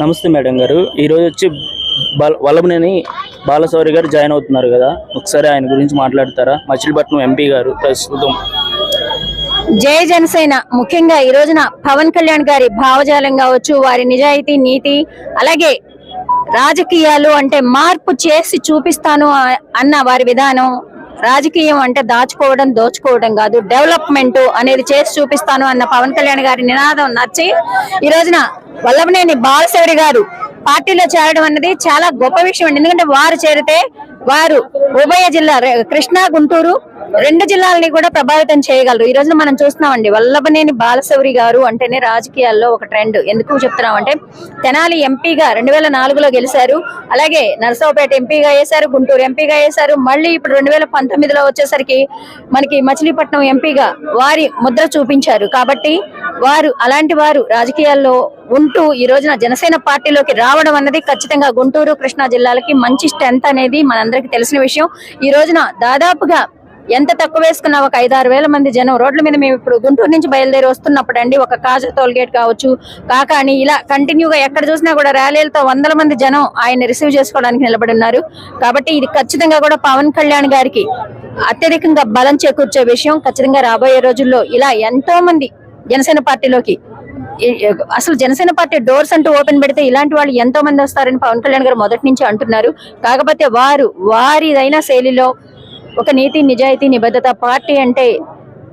నమస్తే మేడం గారు. ఈరోజు వచ్చి బాల వల్లభనేని బాలశౌరి గారు జాయిన్ అవుతున్నారు కదా. ఒకసారి ఆయన గురించి మాట్లాడతారా? మచిలీపట్నం ఎంపీ గారు ప్రస్తుతం. జయ జనసేన. ముఖ్యంగా ఈ రోజున పవన్ కళ్యాణ్ గారి భావజాలం కావచ్చు వారి నిజాయితీ నీతి అలాగే రాజకీయాలు అంటే మార్పు చేసి చూపిస్తాను అన్న వారి విధానం రాజకీయం అంటే దాచుకోవడం దోచుకోవడం కాదు. డెవలప్మెంట్ అనేది చేసి చూపిస్తాను అన్న పవన్ కళ్యాణ్ గారి నినాదం నచ్చి ఈ రోజున వల్లభనేని బాలశౌరి గారు పార్టీలో చేరడం అన్నది చాలా గొప్ప విషయం అండి. ఎందుకంటే వారు చేరితే వారు ఉభయ జిల్లా కృష్ణా గుంటూరు రెండు జిల్లాలని కూడా ప్రభావితం చేయగలరు. ఈ రోజున మనం చూస్తున్నామండి వల్లభనేని బాలశౌరి గారు అంటేనే రాజకీయాల్లో ఒక ట్రెండ్ ఎందుకు చెప్తున్నామంటే తెనాలి ఎంపీగా రెండు వేల నాలుగులో గెలిచారు అలాగే నరసరావుపేట ఎంపీగా వేశారు గుంటూరు ఎంపీగా వేశారు మళ్ళీ ఇప్పుడు రెండు వేల పంతొమ్మిదిలో వచ్చేసరికి మనకి మచిలీపట్నం ఎంపీగా వారి ముద్ర చూపించారు. కాబట్టి వారు అలాంటి వారు రాజకీయాల్లో ఉంటూ ఈ రోజున జనసేన పార్టీలోకి రావడం అన్నది ఖచ్చితంగా గుంటూరు కృష్ణా జిల్లాలకి మంచి స్ట్రెంత్ అనేది మనందరికీ తెలిసిన విషయం. ఈ రోజున దాదాపుగా ఎంత తక్కువ వేసుకున్నా ఒక ఐదారు వేల మంది జనం రోడ్ల మీద మేము ఇప్పుడు గుంటూరు నుంచి బయలుదేరి వస్తున్నప్పుడు అండి ఒక కాజా టోల్గేట్ కావచ్చు కాకాని ఇలా కంటిన్యూగా ఎక్కడ చూసినా కూడా ర్యాలీలతో వందల మంది జనం ఆయన రిసీవ్ చేసుకోవడానికి నిలబడి ఉన్నారు. కాబట్టి ఇది ఖచ్చితంగా కూడా పవన్ కళ్యాణ్ గారికి అత్యధికంగా బలం చేకూర్చే విషయం. ఖచ్చితంగా రాబోయే రోజుల్లో ఇలా ఎంతో మంది జనసేన పార్టీలోకి అసలు జనసేన పార్టీ డోర్స్ అంటూ ఓపెన్ పెడితే ఇలాంటి వాళ్ళు ఎంతో మంది వస్తారని పవన్ కళ్యాణ్ గారు మొదటి నుంచి అంటున్నారు. కాకపోతే వారు వారిదైన శైలిలో ఒక నీతి నిజాయితీ నిబద్ధత పార్టీ అంటే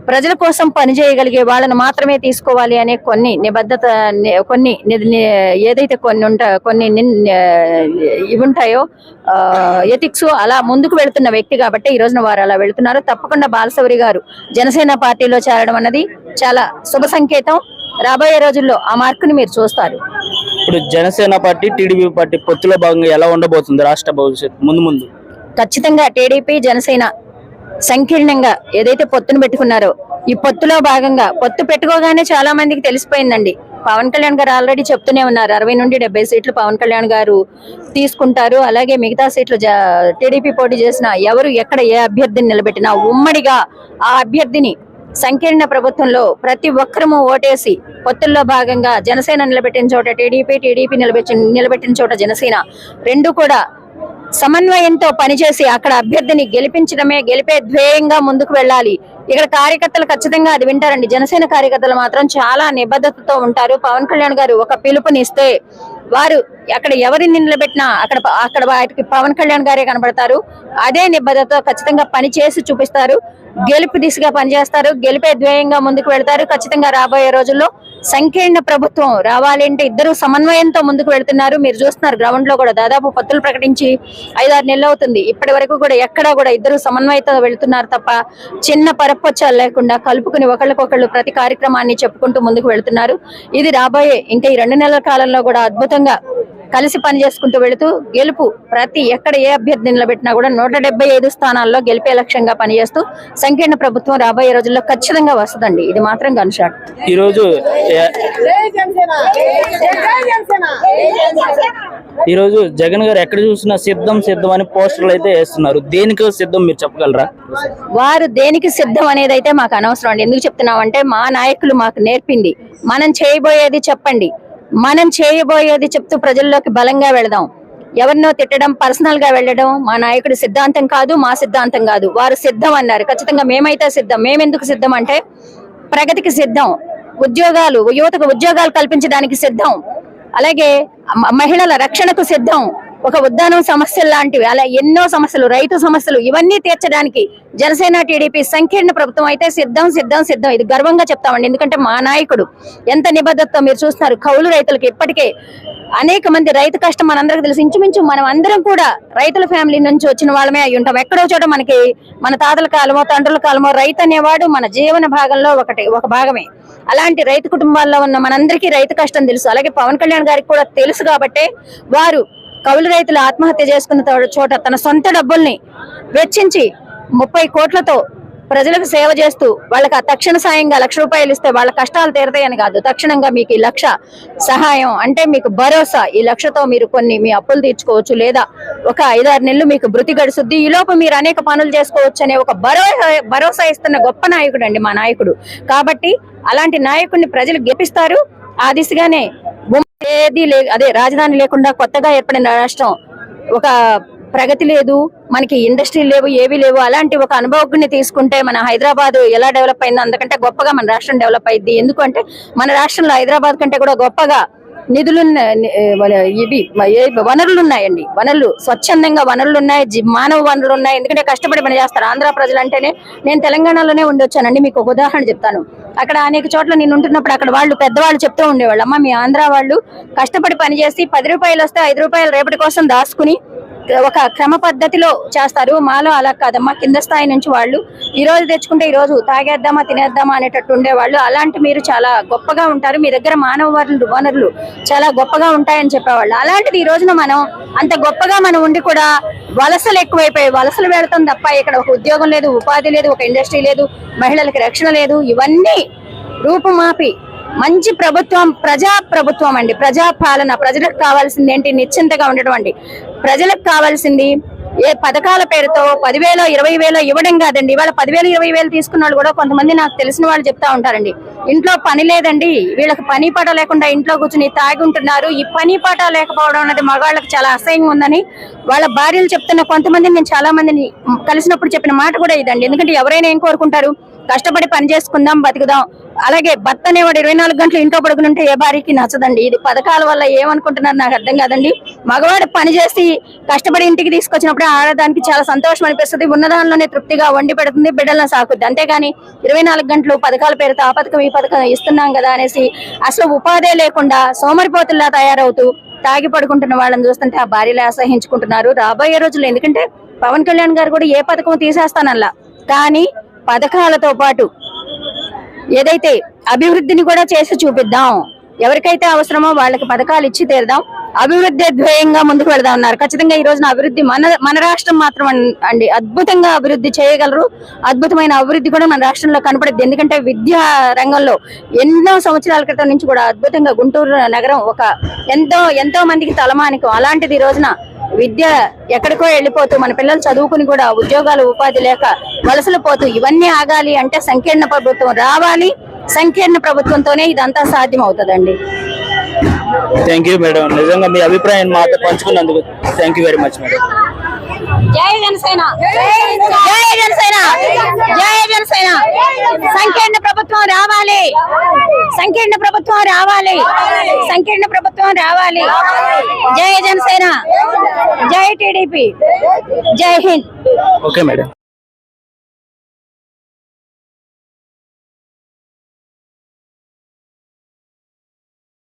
ప్రజల కోసం పనిచేయగలిగే వాళ్ళని మాత్రమే తీసుకోవాలి అనే కొన్ని నిబద్ధత కొన్ని ని- ఏదైతే కొన్ని ఉంటా కొన్ని నిన్- ఇవి ఉంటాయో ఎథిక్స్ అలా ముందుకు వెళుతున్న వ్యక్తి కాబట్టి ఈ రోజున వారు అలా వెళుతున్నారు. తప్పకుండా బాలశౌరి గారు జనసేన పార్టీలో చేరడం అన్నది చాలా శుభ సంకేతం. రాబోయే రోజుల్లో ఆ మార్కుని మీరు చూస్తారు. ఇప్పుడు జనసేన పార్టీ టీడీపీ పార్టీ పొత్తులో భాగంగా ఎలా ఉండబోతుంది రాష్ట్ర భవిష్యత్తు? ముందు ముందు. ఖచ్చితంగా టీడీపీ జనసేన సంకీర్ణంగా ఏదైతే పొత్తును పెట్టుకున్నారో ఈ పొత్తులో భాగంగా పొత్తు పెట్టుకోగానే చాలా మందికి తెలిసిపోయిందండి. పవన్ కళ్యాణ్ గారు ఆల్రెడీ చెప్తూనే ఉన్నారు అరవై నుండి డెబ్బై సీట్లు పవన్ కళ్యాణ్ గారు తీసుకుంటారు. అలాగే మిగతా సీట్లు టీడీపీ పోటీ చేసిన ఎవరు ఎక్కడ ఏ అభ్యర్థిని నిలబెట్టినా ఉమ్మడిగా ఆ అభ్యర్థిని సంకీర్ణ ప్రభుత్వంలో ప్రతి ఒక్కరము ఓటేసి పొత్తుల్లో భాగంగా జనసేన నిలబెట్టిన చోట టీడీపీ టీడీపీ నిలబెట్టి నిలబెట్టిన చోట జనసేన రెండు కూడా సమన్వయంతో పనిచేసి అక్కడ అభ్యర్థిని గెలిపించడమే గెలిపే ధ్యేయంగా ముందుకు వెళ్ళాలి. ఇక్కడ కార్యకర్తలు ఖచ్చితంగా అది వింటారండి. జనసేన కార్యకర్తలు మాత్రం చాలా నిబద్ధతతో ఉంటారు. పవన్ కళ్యాణ్ గారు ఒక పిలుపునిస్తే వారు అక్కడ ఎవరిని నిలబెట్టినా అక్కడ అక్కడ వాటికి పవన్ కళ్యాణ్ గారే కనబడతారు. అదే నిబద్ధతతో ఖచ్చితంగా పని చేసి చూపిస్తారు. గెలుపు దిశగా పనిచేస్తారు. గెలిపే ధ్యేయంగా ముందుకు వెళ్తారు. ఖచ్చితంగా రాబోయే రోజుల్లో సంకీర్ణ ప్రభుత్వం రావాలంటే ఇద్దరు సమన్వయంతో ముందుకు వెళ్తున్నారు. మీరు చూస్తున్నారు గ్రౌండ్లో కూడా దాదాపు పత్తులు ప్రకటించి ఐదారు నెలలు అవుతుంది. ఇప్పటి వరకు కూడా ఎక్కడా కూడా ఇద్దరు సమన్వయంతో వెళ్తున్నారు తప్ప చిన్న పరపచ్చాలు లేకుండా కలుపుకుని ఒకళ్ళకొకళ్ళు ప్రతి కార్యక్రమాన్ని చెప్పుకుంటూ ముందుకు వెళ్తున్నారు. ఇది రాబోయే ఇంకా ఈ రెండు నెలల కాలంలో కూడా అద్భుతంగా కలిసి పని చేసుకుంటూ వెళుతూ గెలుపు ప్రతి ఎక్కడ ఏ అభ్యర్థి నిలబెట్టినా కూడా నూట డెబ్బై ఐదు స్థానాల్లో గెలిపే లక్ష్యంగా పనిచేస్తూ సంకీర్ణ ప్రభుత్వం రాబోయే రోజుల్లో ఖచ్చితంగా వస్తుందండి. ఇది మాత్రం గన్ షాట్. ఈరోజు ఈరోజు జగన్ గారు ఎక్కడ చూసినా సిద్ధం సిద్ధం అని పోస్టర్లు అయితే వేస్తున్నారు. దేనికి సిద్ధం మీరు చెప్పగలరా? వారు దేనికి సిద్ధం అనేది అయితే మాకు అనవసరం అండి. ఎందుకు చెప్తున్నామంటే మా నాయకులు మాకు నేర్పింది. మనం చేయబోయేది చెప్పండి. మనం చేయబోయేది చెప్తూ ప్రజల్లోకి బలంగా వెళదాం. ఎవరినో తిట్టడం పర్సనల్గా వెళ్ళడం మా నాయకుడి సిద్ధాంతం కాదు మా సిద్ధాంతం కాదు. వారు సిద్ధం అన్నారు. ఖచ్చితంగా మేమైతే సిద్ధం. మేమెందుకు సిద్ధం అంటే ప్రగతికి సిద్ధం. ఉద్యోగాలు యువతకు ఉద్యోగాలు కల్పించడానికి సిద్ధం. అలాగే మహిళల రక్షణకు సిద్ధం. ఒక ఉద్యానం సమస్యలు లాంటివి అలా ఎన్నో సమస్యలు రైతు సమస్యలు ఇవన్నీ తీర్చడానికి జనసేన టీడీపీ సంకీర్ణ ప్రభుత్వం అయితే సిద్ధం సిద్ధం సిద్ధం. ఇది గర్వంగా చెప్తామండి. ఎందుకంటే మా నాయకుడు ఎంత నిబద్ధతతో మీరు చూస్తున్నారు కౌలు రైతులకు ఇప్పటికే అనేక మంది రైతు కష్టం మనందరికి తెలుసు. ఇంచుమించు మనం అందరం కూడా రైతుల ఫ్యామిలీ నుంచి వచ్చిన వాళ్ళమే అయి ఉంటాం. ఎక్కడో చోట మనకి మన తాతల కాలమో తండ్రుల కాలమో రైతు అనేవాడు మన జీవన భాగంలో ఒకటి ఒక భాగమే. అలాంటి రైతు కుటుంబాల్లో ఉన్న మనందరికీ రైతు కష్టం తెలుసు. అలాగే పవన్ కళ్యాణ్ గారికి కూడా తెలుసు కాబట్టే వారు కౌలు రైతులు ఆత్మహత్య చేసుకున్న చోట తన సొంత డబ్బుల్ని వెచ్చించి ముప్పై కోట్లతో ప్రజలకు సేవ చేస్తూ వాళ్ళకి ఆ తక్షణ సాయంగా లక్ష రూపాయలు ఇస్తే వాళ్ళ కష్టాలు తీరతాయని కాదు. తక్షణంగా మీకు ఈ లక్ష సహాయం అంటే మీకు భరోసా. ఈ లక్షతో మీరు కొన్ని మీ అప్పులు తీర్చుకోవచ్చు లేదా ఒక ఐదారు నెలలు మీకు బృతి గడుస్తుంది. ఈ లోపు మీరు అనేక పనులు చేసుకోవచ్చు అనే ఒక భరోసా భరోసా ఇస్తున్న గొప్ప నాయకుడు అండి మా నాయకుడు. కాబట్టి అలాంటి నాయకుడిని ప్రజలు గెలిపిస్తారు. ఆ దిశగానే ఏది లే అదే రాజధాని లేకుండా కొత్తగా ఏర్పడిన రాష్ట్రం ఒక ప్రగతి లేదు మనకి ఇండస్ట్రీ లేవు ఏవి లేవు అలాంటి ఒక అనుభవజ్ఞని తీసుకుంటే మన హైదరాబాద్ ఎలా డెవలప్ అయిందో అందుకంటే గొప్పగా మన రాష్ట్రం డెవలప్ అయింది ఎందుకంటే మన రాష్ట్రంలో హైదరాబాద్ కంటే కూడా గొప్పగా నిధులున్న ఇవి ఏ వనరులు ఉన్నాయండి వనరులు స్వచ్ఛందంగా వనరులు ఉన్నాయి మానవ వనరులు ఉన్నాయి ఎందుకంటే కష్టపడి పని చేస్తారు ఆంధ్ర ప్రజలు అంటేనే నేను తెలంగాణలోనే ఉండొచ్చానండి. మీకు ఒక ఉదాహరణ చెప్తాను. అక్కడ అనేక చోట్ల నేను ఉంటున్నప్పుడు అక్కడ వాళ్ళు పెద్దవాళ్ళు చెప్తూ ఉండేవాళ్ళు. అమ్మ మీ ఆంధ్ర వాళ్ళు కష్టపడి పని చేసి పది రూపాయలు వస్తే ఐదు రూపాయలు రేపటి కోసం దాచుకుని ఒక క్రమ పద్ధతిలో చేస్తారు. మాలో అలా కాదమ్మా కింద స్థాయి నుంచి వాళ్ళు ఈ రోజు తెచ్చుకుంటే ఈ రోజు తాగేద్దామా తినేద్దామా అనేటట్టు ఉండేవాళ్ళు. అలాంటి మీరు చాలా గొప్పగా ఉంటారు. మీ దగ్గర మానవ వనరులు వనరులు చాలా గొప్పగా ఉంటాయని చెప్పేవాళ్ళు. అలాంటిది ఈ రోజున మనం అంత గొప్పగా మనం ఉండి కూడా వలసలు ఎక్కువైపోయి వలసలు వెళ్తాం తప్ప ఇక్కడ ఒక ఉద్యోగం లేదు ఉపాధి లేదు ఒక ఇండస్ట్రీ లేదు మహిళలకు రక్షణ లేదు. ఇవన్నీ రూపుమాపి మంచి ప్రభుత్వం ప్రజా ప్రభుత్వం అండి. ప్రజా పాలన ప్రజలకు కావాల్సింది ఏంటి? నిశ్చింతగా ఉండడం అండి. ప్రజలకు కావాల్సింది ఏ పథకాల పేరుతో పదివేల ఇరవై వేల ఇవ్వడం కాదండి. ఇవాళ పదివేలు ఇరవై వేలు తీసుకున్న వాళ్ళు కూడా కొంతమంది నాకు తెలిసిన వాళ్ళు చెప్తా ఉంటారండి. ఇంట్లో పని లేదండి. వీళ్ళకి పని పాట లేకుండా ఇంట్లో కూర్చుని తాగుంటున్నారు. ఈ పని పాట లేకపోవడం అనేది మగవాళ్ళకి చాలా అసహ్యంగా ఉందని వాళ్ళ భార్యలు చెప్తున్న కొంతమంది నేను చాలా మందిని కలిసినప్పుడు చెప్పిన మాట కూడా ఇదండి. ఎందుకంటే ఎవరైనా ఏం కోరుకుంటారు? కష్టపడి పని చేసుకుందాం బతుకుదాం. అలాగే భర్త అనేవాడు ఇరవై నాలుగు గంటలు ఇంట్లో పడుకుంటే ఏ భార్యకి నచ్చదండి. ఇది పథకాల వల్ల ఏమనుకుంటున్నారు నాకు అర్థం కాదండి. మగవాడు పని చేసి కష్టపడి ఇంటికి తీసుకొచ్చినప్పుడు ఆడదానికి చాలా సంతోషం అనిపిస్తుంది. ఉన్నదానిలోనే తృప్తిగా వండి పెడుతుంది బిడ్డలను సాకుద్ది. అంతేగాని ఇరవై నాలుగు గంటలు పథకాల పేరుతో ఆ పథకం ఈ పథకం ఇస్తున్నాం కదా అనేసి అసలు ఉపాధే లేకుండా సోమరిపోతుల్లా తయారవుతూ తాగి పడుకుంటున్న వాళ్ళని చూస్తుంటే ఆ భార్యలే అసహించుకుంటున్నారు. రాబోయే రోజులు ఎందుకంటే పవన్ కళ్యాణ్ గారు కూడా ఏ పథకం తీసేస్తానల్లా. కానీ పథకాలతో పాటు ఏదైతే అభివృద్ధిని కూడా చేసి చూపిద్దాం ఎవరికైతే అవసరమో వాళ్ళకి పథకాలు ఇచ్చి తీరదాం అభివృద్ధి ధ్యేయంగా ముందుకు వెళదాం అన్నారు. ఖచ్చితంగా ఈ రోజున అభివృద్ధి మన మన రాష్ట్రం మాత్రం అండి. అద్భుతంగా అభివృద్ధి చేయగలరు. అద్భుతమైన అభివృద్ధి కూడా మన రాష్ట్రంలో కనపడుద్ది. ఎందుకంటే విద్యా రంగంలో ఎన్నో సంవత్సరాల క్రితం నుంచి కూడా అద్భుతంగా గుంటూరు నగరం ఒక ఎంతో ఎంతో మందికి తలమానికం. అలాంటిది ఈ రోజున విద్య ఎక్కడికో వెళ్ళిపోతూ మన పిల్లలు చదువుకుని కూడా ఉద్యోగాలు ఉపాధి లేక వలసలు పోతూ ఇవన్నీ ఆగాలి అంటే సంకీర్ణ ప్రభుత్వం రావాలి. సంకీర్ణ ప్రభుత్వంతోనే ఇదంతా సాధ్యం అవుతుందండి థ్యాంక్ యూ మేడం నిజంగా మీ అభిప్రాయాన్ని మాతో పంచుకున్నందుకు thank you very much madam జై జనసేన. జై జనసేన. జై జనసేన. సంకీర్ణ ప్రభుత్వం రావాలి. సంకీర్ణ ప్రభుత్వం రావాలి. సంకీర్ణ ప్రభుత్వం రావాలి. జై జనసేన. జై టిడిపి. జై హింద్. Okay madam.